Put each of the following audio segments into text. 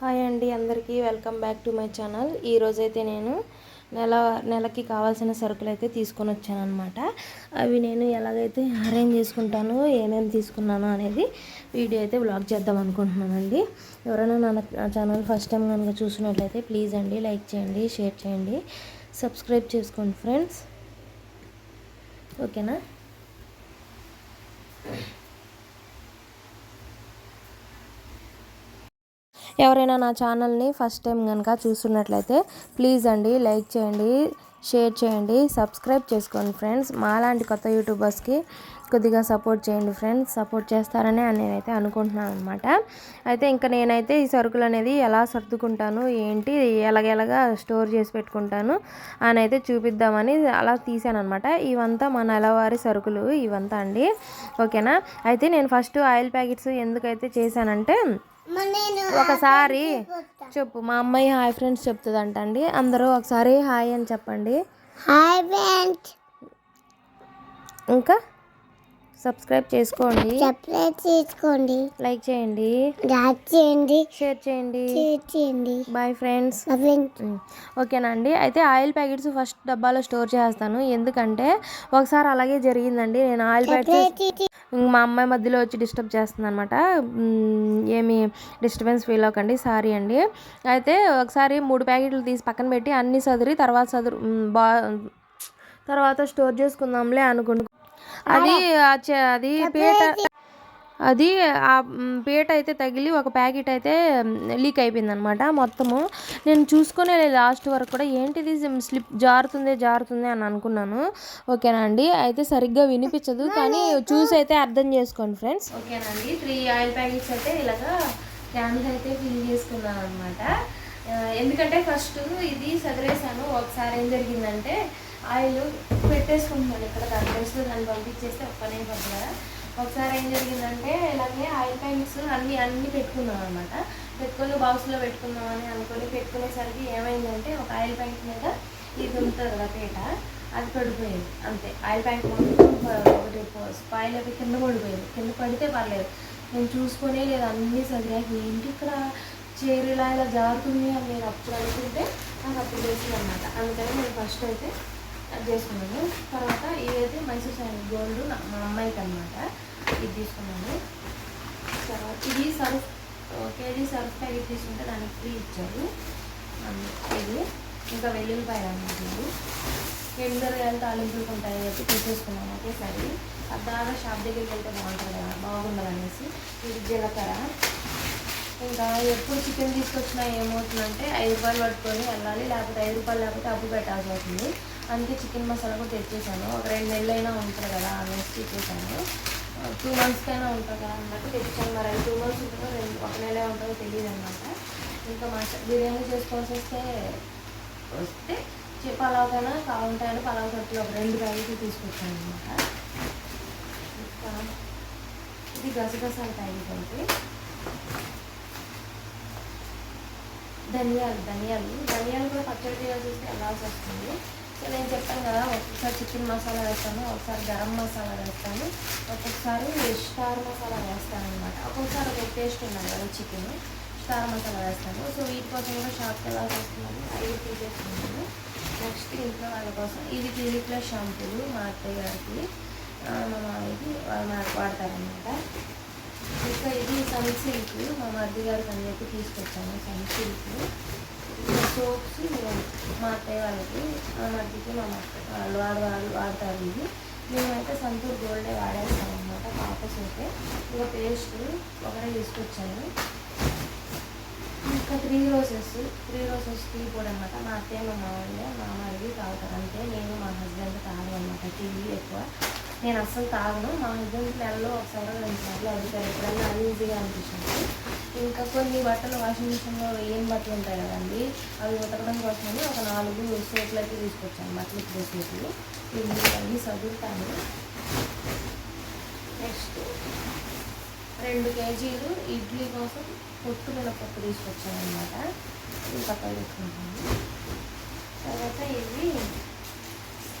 Hi అండి అందరికీ welcome back to my channel. ఈరోజైతే నేను నెల నెలకి కావాల్సిన సరుకులు అయితే తీసుకొని వచ్చాను అనమాట అవి నేను ఎలాగైతే అరేంజ్ చేసుకుంటానో ఏమేమి తీసుకున్నాను అనేది వీడియో అయితే బ్లాగ్ చేద్దాం అనుకుంటున్నానండి. ఎవరైనా నా ఛానల్ ఫస్ట్ టైం కనుక చూసినట్లయితే ప్లీజ్ అండి లైక్ చేయండి షేర్ చేయండి సబ్స్క్రైబ్ చేసుకోండి ఫ్రెండ్స్ ఓకేనా ఎవరైనా నా ఛానల్ని ఫస్ట్ టైం కనుక చూస్తున్నట్లయితే ప్లీజ్ అండి లైక్ చేయండి షేర్ చేయండి సబ్స్క్రైబ్ చేసుకోండి ఫ్రెండ్స్. మాలాంటి కొత్త యూట్యూబర్స్కి కొద్దిగా సపోర్ట్ చేయండి ఫ్రెండ్స్. సపోర్ట్ చేస్తారని నేనైతే అనుకుంటున్నాను అనమాట అయితే ఇంకా నేనైతే ఈ సరుకులు అనేది ఎలా సర్దుకుంటాను ఏంటి ఎలాగెలాగా స్టోర్ చేసి పెట్టుకుంటాను అని అయితే చూపిద్దామని అలా తీసాను అనమాట ఇవంతా మా నెలవారి సరుకులు ఇవంతా అండి. ఓకేనా? అయితే నేను ఫస్ట్ ఆయిల్ ప్యాకెట్స్ ఎందుకైతే చేశానంటే ఒకసారి చెప్పు మా అమ్మాయి హాయ్ ఫ్రెండ్స్ చెప్తుందంట అండి అందరూ ఒకసారి హాయ్ అని చెప్పండి. Hi friends. ఇంకా? సబ్స్క్రైబ్ చేసుకోండి. సబ్స్క్రైబ్ చేసుకోండి. లైక్ చేయండి. లైక్ చేయండి. షేర్ చేయండి. షేర్ చేయండి. Bye friends. ఓకేనా అండి? అయితే ఆయిల్ ప్యాకెట్స్ ఫస్ట్ డబ్బాలో స్టోర్ చేస్తాను. ఎందుకంటే ఒకసారి అలాగే జరిగిందండి. నేను ఆయిల్ ప్యాకెట్స్ మా అమ్మాయి మధ్యలో వచ్చి డిస్టర్బ్ చేస్తుంది అనమాట ఏమి డిస్టర్బెన్స్ ఫీల్ అవ్వకండి. సారీ అండి. అయితే ఒకసారి మూడు ప్యాకెట్లు తీసి పక్కన పెట్టి అన్ని సదిరి తర్వాత సదురు బా తర్వాత స్టోర్ చేసుకుందాంలే అనుకుంటు అది అది పీట అది ఆ పీట అయితే తగిలి ఒక ప్యాకెట్ అయితే లీక్ అయిపోయింది అనమాట మొత్తము. నేను చూసుకునే లాస్ట్ వరకు కూడా. ఏంటిది? స్లిప్ జారుతుంది జారుతుంది అని అనుకున్నాను. ఓకేనా అండి? అయితే సరిగ్గా వినిపించదు కానీ చూసి అయితే అర్థం చేసుకోండి ఫ్రెండ్స్. ఓకేనా అండి? త్రీ ఆయిల్ ప్యాకెట్స్ అయితే ఇలాగా క్యాన్స్ అయితే ఫిల్ చేసుకున్నాను అనమాట ఎందుకంటే ఫస్ట్ ఇది సదిరేసాను. ఒకసారి ఏం జరిగిందంటే ఆయిల్ పెట్టేసుకుంటున్నాను. ఇక్కడ దాని తెలుసు దాన్ని పంపించేస్తే ఒక్కనే పడుతున్నారా కదా ఒకసారి ఏం జరిగిందంటే ఇలాగే ఆయిల్ ప్యాకెట్స్ అన్ని అన్ని పెట్టుకున్నాం అనమాట పెట్టుకొని బాక్స్లో పెట్టుకుందామని అనుకొని పెట్టుకునేసరికి ఏమైందంటే ఒక ఆయిల్ ప్యాకెట్ మీద ఇది ఉంటుంది కదా పీట అది పడిపోయింది. అంతే. ఆయిల్ ప్యాకెట్ మొత్తం ఒకటి స్పాయిల్ అయిపోయి కింద పడిపోయింది. కింద పడితే పర్లేదు. నేను చూసుకునే లేదు. అన్నీ సదిరాక ఏంటి ఇక్కడ చీర ఇలా ఇలా జారుతుంది అని నేను అప్పుడు అనుకుంటే నాకు అప్పుడు చేసింది అనమాట అందుకని నేను ఫస్ట్ అయితే అది చేసుకున్నాను తర్వాత ఇదైతే మైసూర్ శాండ్ గోల్డ్ మా అమ్మాయికి అనమాట ఇది తీసుకున్నాను. తర్వాత ఇది సర్ఫ్ కేజీ సర్ఫ్ ప్యాకెట్ తీసుకుంటే దానికి ఫ్రీ ఇచ్చారు. ఇది ఇంకా వెల్లుల్లిపాయలు అనమాట ఇవి ఎందరు తాలింపులు ఉంటాయి చెప్పి తీసేసుకున్నాను ఒకేసారి. అది షాప్ దగ్గరికి వెళ్తే బాగుంటుంది కదా బాగుండదు అనేసి. ఇది జీలకర్ర. ఇంకా ఎప్పుడు చికెన్ తీసుకొచ్చినా ఏమవుతుందంటే ఐదు రూపాయలు పట్టుకొని వెళ్ళాలి లేకపోతే ఐదు రూపాయలు లేకపోతే అప్పు పెట్టాల్సి అవుతుంది అందుకే చికెన్ మసాలా కూడా తెచ్చేసాను ఒక రెండు నెలలు అయినా ఉంటుంది కదా అనేసి తెచ్చేసాను టూ మంత్స్కి అయినా ఉంటుంది కదా అన్నట్టు తెచ్చాను మరి అది టూ మంత్స్ ఉంటుందో రెండు ఒక నెలే ఉంటుందో తెలియదు అనమాట ఇంకా మసా బిర్యానీ చేసుకోవాల్సి వస్తే వస్తే చి- పలావ్కైనా కావాలంటే పలావ్ కట్టులో ఒక రెండు ప్యాకెట్లు తీసుకొచ్చాను అనమాట ఇంకా ఇది గసగసాల ప్యాకెట్ ఒకటి ధనియాలు ధనియాలు. ధనియాలు కూడా పచ్చడి చేయాల్సి వస్తే వెళ్ళాల్సి వస్తుంది. నేను చెప్పాను కదా ఒక్కొక్కసారి చికెన్ మసాలా వేస్తాను ఒకసారి గరం మసాలా వేస్తాను ఒక్కొక్కసారి స్టార్ మసాలా వేస్తాను అనమాట ఒక్కొక్కసారి ఒక టేస్ట్ ఉన్నాను కదా చికెన్ స్టార్ మసాలా వేస్తాను. సో వీటి కోసం కూడా షాప్కి ఎలా వస్తుందని అవి తీసేస్తున్నాను నెక్స్ట్ ఇంట్లో వాళ్ళ కోసం ఇది క్లినిక్లో షాంపూలు మా అత్తయ్య గారికి మా మామయ్యకి వాళ్ళు నాకు వాడతారనమాట ఇంకా ఇది సన్ సిల్క్ మా మరిది గారికి అని చెప్పి తీసుకొచ్చాను సన్ సిల్క్. సోప్స్ మా అత్తయ్య వాళ్ళకి మా మధ్యకి మా అత్త వాళ్ళు వాడు వాళ్ళు వాడతారు ఇది మేమైతే సంతూర్ గోల్డే వాడేస్తాం అనమాట పాప సోపే ఇంకా పేస్ట్ ఒకటే తీసుకొచ్చాను ఇంకా three roses three roses tea పొడి అనమాట మా అత్తయ్య మా మామయ్య మా అడిగి తాగుతారు అంతే నేను మా హస్బెండ్ తాగను అనమాట టీ ఎక్కువ నేను అస్సలు తాగను. మా హస్బెండ్ నెలలో ఒకసారి రెండు సార్లు అడుగుతారు ఎప్పుడన్నా అన్ఈజీగా అనిపించింది. ఇంకా కొన్ని బట్టలు వాషింగ్ మిషన్లో ఏం బట్టలు ఉంటాయి కదండి అవి ఉతకడం కోసమని ఒక నాలుగు సోపులు అయితే తీసుకొచ్చాను బట్టలు ఇప్పుడు సోపులు ఇవి అన్నీ చదువుతాను నెక్స్ట్ రెండు కేజీలు ఇడ్లీ కోసం పొట్టు మినపప్పు తీసుకొచ్చాను అనమాట ఇది పక్కన పెట్టుకుంటాను. తర్వాత ఇవి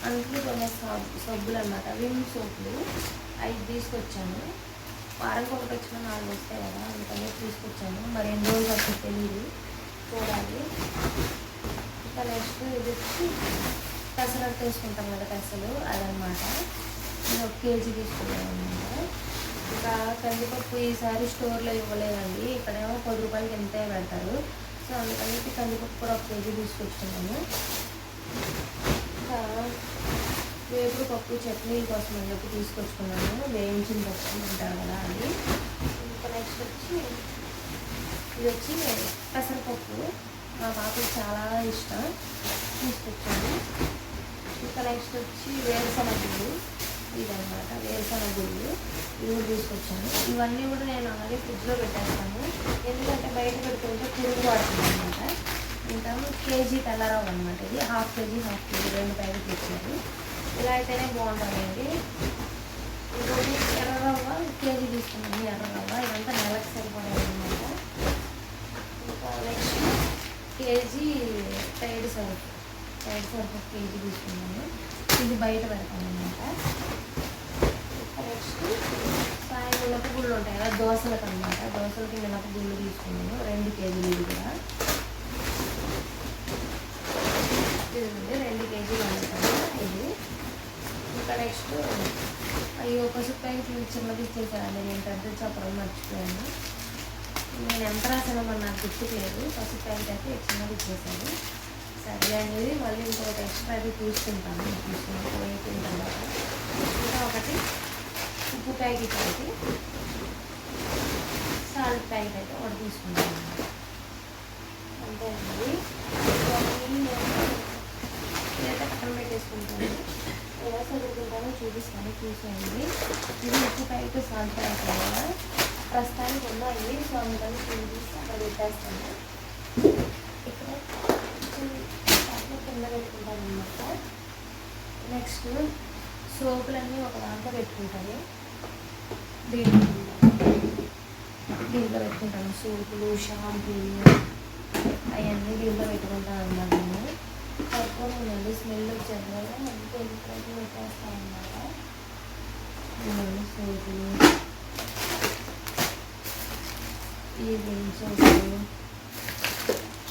అంట్లు కొనే సబ్బు సబ్బులు అనమాట విమ్ సోపులు. అవి తీసుకొచ్చాను. వారం ఒకటి వచ్చిన నాలుగు వస్తాయి కదా అందుకని తీసుకొచ్చాను. మరి ఎన్ని రోజులు అక్కడ తెలియదు చూడాలి. ఇంకా నెక్స్ట్ ఇది వచ్చి పెసరట్టు వేసుకుంటాం కదా పెసలు అదనమాట. నేను ఒక కేజీ తీసుకున్నాను అనమాట ఇంకా కందిపప్పు ఈసారి స్టోర్లో ఇవ్వలేదండి. ఇక్కడేమో పది రూపాయలకి ఎంతే పెడతారు. సో అందుకని కందిపప్పు కూడా ఒక కేజీ తీసుకొచ్చుకున్నాను వేపుడు పప్పు చట్నీ కోసం అందుకు తీసుకొచ్చుకున్నాను. వేయించిన పప్పు అంటారు కదా అది ఇంకా నెక్స్ట్ వచ్చి ఇది వచ్చి పెసరపప్పు. మా పాపకి చాలా ఇష్టం. తీసుకొచ్చాను. ఇంకా నెక్స్ట్ వచ్చి వేరుశనగ ఇది ఇదన్నమాట. వేరుశనగ ఇవి కూడా తీసుకొచ్చాను. ఇవన్నీ కూడా నేను అలాగే ఫ్రిడ్జ్లో పెట్టేస్తాను. ఎందుకంటే బయట పెడుతుంటే పురుగు పడుతుంది అనమాట ఇంకా కేజీ తెల్లరావు అనమాట ఇది. హాఫ్ కేజీ హాఫ్ కేజీ రెండు ప్యాకెట్లు ఇచ్చారు. ఇలా అయితేనే బాగుంటుందండి. ఇంకోటి ఎర్రరవ్వ కేజీ తీసుకున్నాను ఎర్రరవ్వ ఇదంతా నెలకు సరిపడేది ఇంకా నెక్స్ట్ కేజీ తైడు సరుకు. టైడ్ సరుకు కేజీ తీసుకున్నాను. ఇది బయట పెడతాను అనమాట నెక్స్ట్ సాయం మినప గుళ్ళు ఉంటాయి కదా దోశలకు అనమాట దోశలకి మినప గుళ్ళు తీసుకున్నాను. రెండు కేజీలు ఇది కూడా. ఇది రెండు కేజీలు అనుకుంటాను నెక్స్ట్ అయ్యో పసుపు ప్యాకెట్లు చిన్నది ఇచ్చేసారండి నేను పెద్ద చెప్పడం మర్చిపోయాను. నేను ఎంత రాసానో మరి నాకు గుర్తులేదు. పసుపు ప్యాకెట్ అయితే చిన్నది ఇచ్చేసాను. సరే అనేది మళ్ళీ ఇంకొకటి ఎక్స్ట్రా అది తీసుకుంటాను. తీసుకుని పోయిన తర్వాత ఇంకా ఒకటి ఉప్పు ప్యాకెట్ అయితే సాల్ట్ ప్యాకెట్ అయితే ఒకటి తీసుకుంటాను. అంతే అండి. ఇవన్నీ నేను పక్కన పెట్టేసుకుంటాను. ఎలా చదువుకుంటానో చూపిస్తాను చూసేయండి. ఇది ఉప్పు ప్యాకెట్ సాల్ట్ ప్యాకెట్ కదా ప్రస్తుతానికి ఉన్నాయి సో అందుకని చూపిస్తే అక్కడ పెట్టేస్తాను. ఇక్కడ కింద పెట్టుకుంటాను అనమాట నెక్స్ట్ సోపులన్నీ ఒక దాంట్లో పెట్టుకుంటాను. దీంట్లో దీంట్లో పెట్టుకుంటాను. సోపులు షాంపూలు అవన్నీ దీంట్లో పెట్టుకుంటాను అన్నమాట నేను. ఉందండి. స్మెల్ వచ్చేది కదా అందుకే ఇంట్లోకి పెట్టేస్తాను అన్నమాట. సోపులు. ఈ విమ్ సోపులు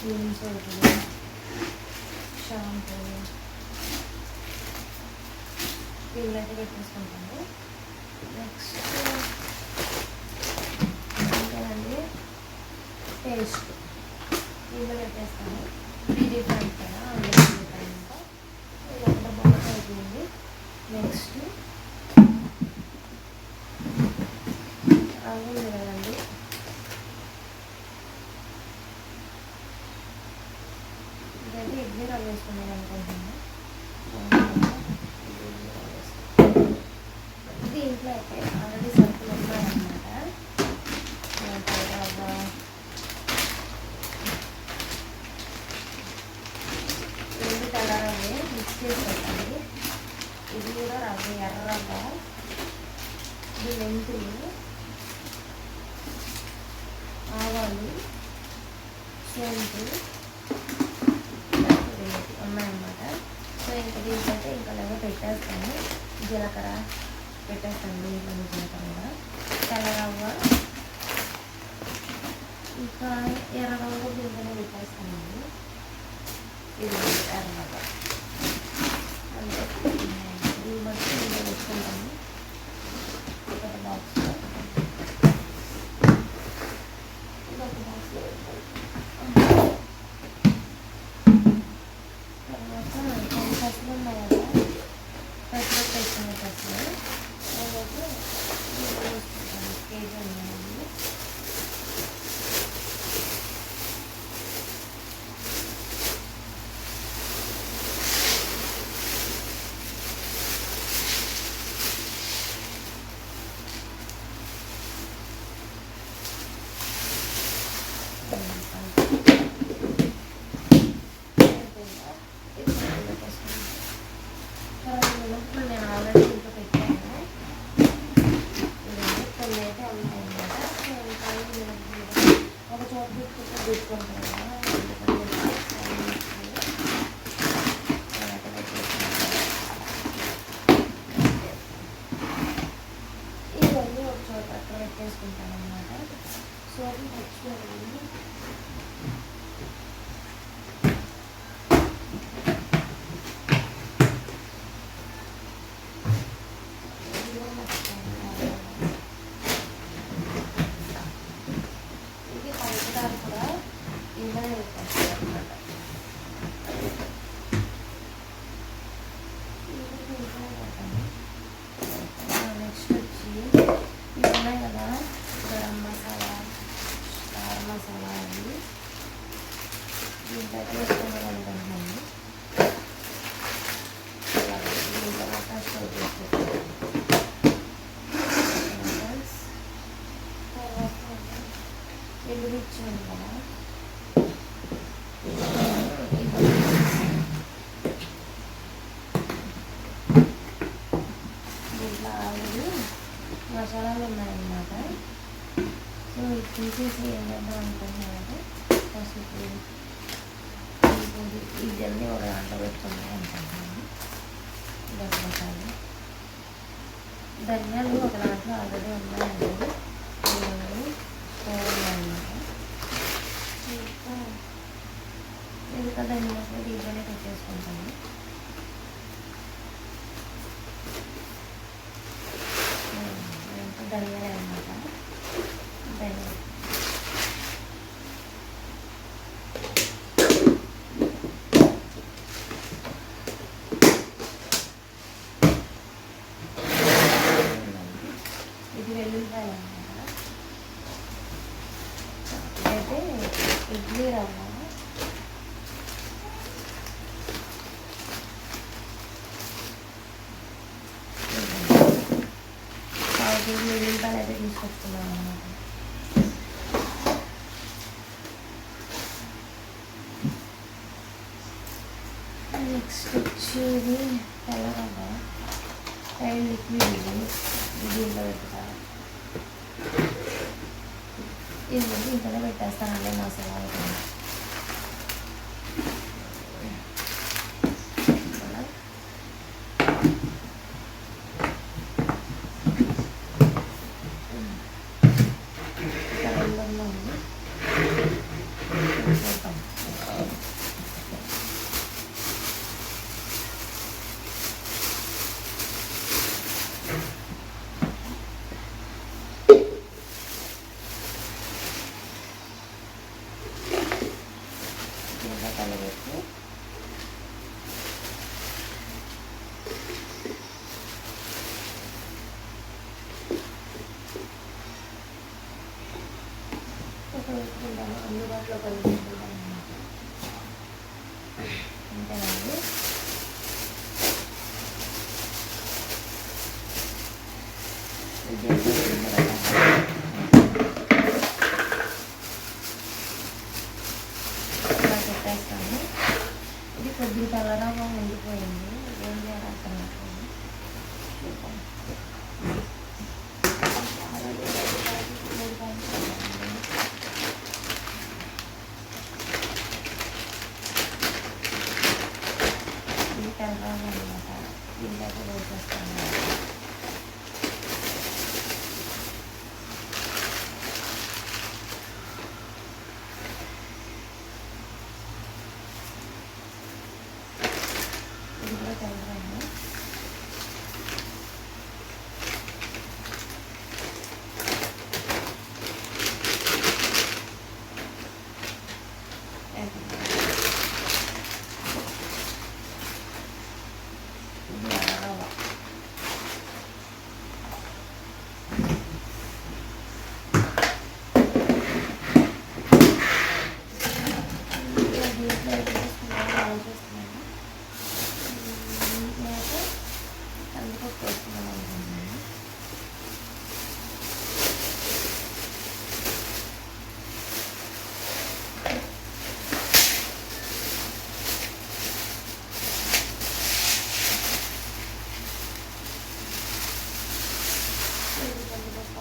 విమ్ సోపులు షాంపూలు పిల్లకి పెట్టేసుకుంటాము నెక్స్ట్ ఇంకేనండి పేస్ట్. ఇవి పెట్టేస్తాము ఇది పంట కదా అందులో డిఫరెంట్ ఇదంతా బాగా అయిపోయింది నెక్స్ట్ అవి ఉంది కదండి ఇదైతే ఇడ్లీ రవ్వ వేసుకున్నాను అనుకుంటున్నాను దీంట్లో అయితే ఆల్రెడీ సరుకులు ఉన్నాయన్నమాట వంకాయ రవ్వ రెండు తెల్ల రవ్వే మిక్స్ చేసి పెట్టండి ఇది కూడా రవ్వ ఎర్రగా. ఇది మెంతులు ఆవాలు సోంపు ఉన్నాయన్నమాట. సో ఇంకా దీనికైతే ఇంకా లేవో పెట్టేస్తాను. జీలకర్ర పెట్టేస్తాను దీంట్లో జీలకర్ర తెల్లరవ్వ ఇంకా ఎర్ర రవ్వ కూడా దీంట్లోనే పెట్టేస్తానండి ఇది ఎర్ర రవ్వ అంతే ఇది బట్టి దీంట్లో పెట్టుకుంటాను ఒక బాక్స్లో ఇంకొక బాక్స్లో తర్వాత కొన్ని పసులు ఉన్నాయి కదా పెసలు వేసుకునే పసులు తర్వాత దీంట్లో వేసుకుంటాను కేజీ ఉన్నాయండి ఇప్పుడు నేను ఆల్రెడీ ఇంట్లో పెట్టాను ఇవన్నీ కొన్ని అయితే ఉన్నాయన్నమాట సో ఇంకా ఏం లేదు. ఒక చోట పెట్టుకుంటే పెట్టుకుంటాను కదా అందుకని చెప్పి అన్ని తర్వాత పెట్టేసాను. ఇవన్నీ ఒక చోట అక్కడ పెట్టేస్తాను దీంట్లో అయితే వేసుకుందాం అనుకుంటున్నాను అలాగే దీంట్లో మొత్తం స్టోర్ చేసుకుంటాను ఎల్లు ఇచ్చాను కదా దీంట్లో ఆల్రెడీ మసాలాలు ఉన్నాయన్నమాట సో ఇది తీసేసి ఏం చేద్దాం అనుకుంటున్నానంటే పసుపు ఈ పొడి ఇవన్నీ ఒక దాంట్లో పెట్టుకున్నాయి అనుకుంటున్నాను గరం మసాలా ధనియాలు ఒక దాంట్లో ఆల్రెడీ ఉన్నాయండి ఇవన్నీ పోవాలన్నమాట ఇంకా మిగతా ధనియాలు దీంట్లోనే పెట్టేసుకుంటాను. చేసుకుంటాను ధనియాలు అనమాట ధనియాలు ఇది వెల్లుల్లిపాయ అనమాట అయితే ఇడ్లీ రవ్వ పావు కేజీ వెల్లుల్లిపాయలు అయితే నెక్స్ట్ వచ్చేది తెల్ల రవ్వ టైల్ లిక్విడ్ ఇది దీంట్లో పెట్టుకోవాలి ఇది దీంట్లోనే పెట్టేస్తానండి మసాలా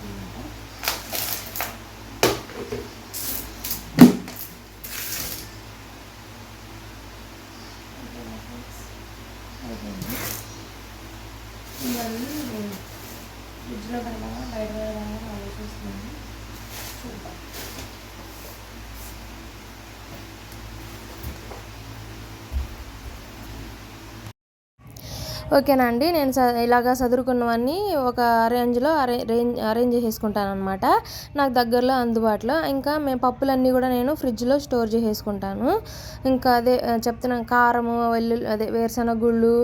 కందిపప్పు అన్నమాట ఓకేనా ఫ్రెండ్స్ అయిపోయింది ఇవన్నీ ఫ్రిడ్జ్లో పెడదామా బయట పెడదామా అని ఆలోచిస్తున్నాను చూద్దాం ఓకేనా అండి? నేను స ఇలాగా చదువుకున్నవన్నీ ఒక రేంజ్లో అరే రేంజ్ అరేంజ్ చేసేసుకుంటాను అనమాట నాకు దగ్గరలో అందుబాటులో. ఇంకా మేము పప్పులన్నీ కూడా నేను ఫ్రిడ్జ్లో స్టోర్ చేసేసుకుంటాను. ఇంకా అదే చెప్తున్నాను కారము వెల్లు అదే వేరుశనగ గుళ్ళు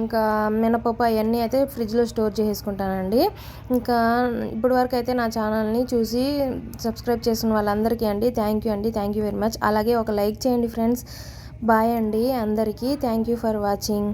ఇంకా మినపప్పు అవన్నీ అయితే ఫ్రిడ్జ్లో స్టోర్ చేసేసుకుంటానండి. ఇంకా ఇప్పటి వరకు అయితే నా ఛానల్ని చూసి సబ్స్క్రైబ్ చేసిన వాళ్ళందరికీ అండి థ్యాంక్ యూ అండి థ్యాంక్ యూ వెరీ మచ్. అలాగే ఒక లైక్ చేయండి ఫ్రెండ్స్. బాయ్ అండి అందరికీ. Thank you for watching.